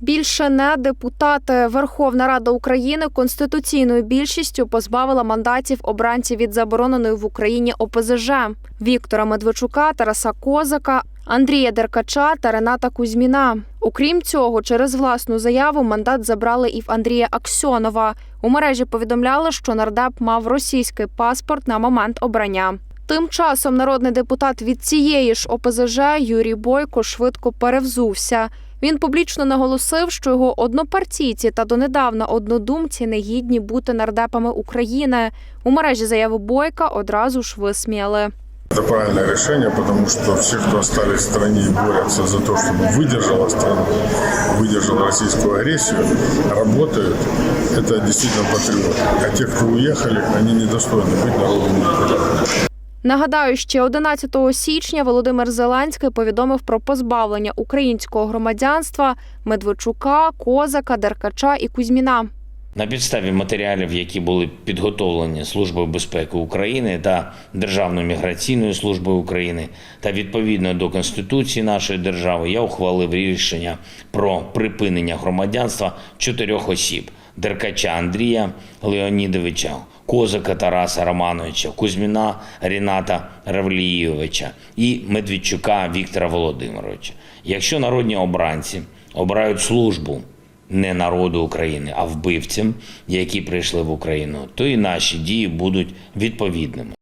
Більше не депутати. Верховна Рада України конституційною більшістю позбавила мандатів обранців від забороненої в Україні ОПЗЖ Віктора Медведчука, Тараса Козака, Андрія Деркача та Рената Кузьміна. Окрім цього, через власну заяву мандат забрали і в Андрія Аксьонова. У мережі повідомляли, що нардеп мав російський паспорт на момент обрання. Тим часом народний депутат від цієї ж ОПЗЖ Юрій Бойко швидко перевзувся. Він публічно наголосив, що його однопартійці та донедавна однодумці не гідні бути нардепами України. У мережі заяви Бойка одразу ж висміяли. Это правильное решение, потому что все, кто остались в стране и борются за то, чтобы выдержала страна, выдержала российскую агрессию, работают. Это действительно патриоты. А те, кто уехали, они недостойны быть народом никуда. Нагадаю, ще 11 січня Володимир Зеленський повідомив про позбавлення українського громадянства Медведчука, Козака, Деркача і Кузьміна. На підставі матеріалів, які були підготовлені Службою безпеки України та Державною міграційною службою України, та відповідно до Конституції нашої держави, я ухвалив рішення про припинення громадянства чотирьох осіб: Деркача Андрія Леонідовича, Козака Тараса Романовича, Кузьміна Ріната Равлієвича і Медведчука Віктора Володимировича. Якщо народні обранці обирають службу не народу України, а вбивцям, які прийшли в Україну, то і наші дії будуть відповідними.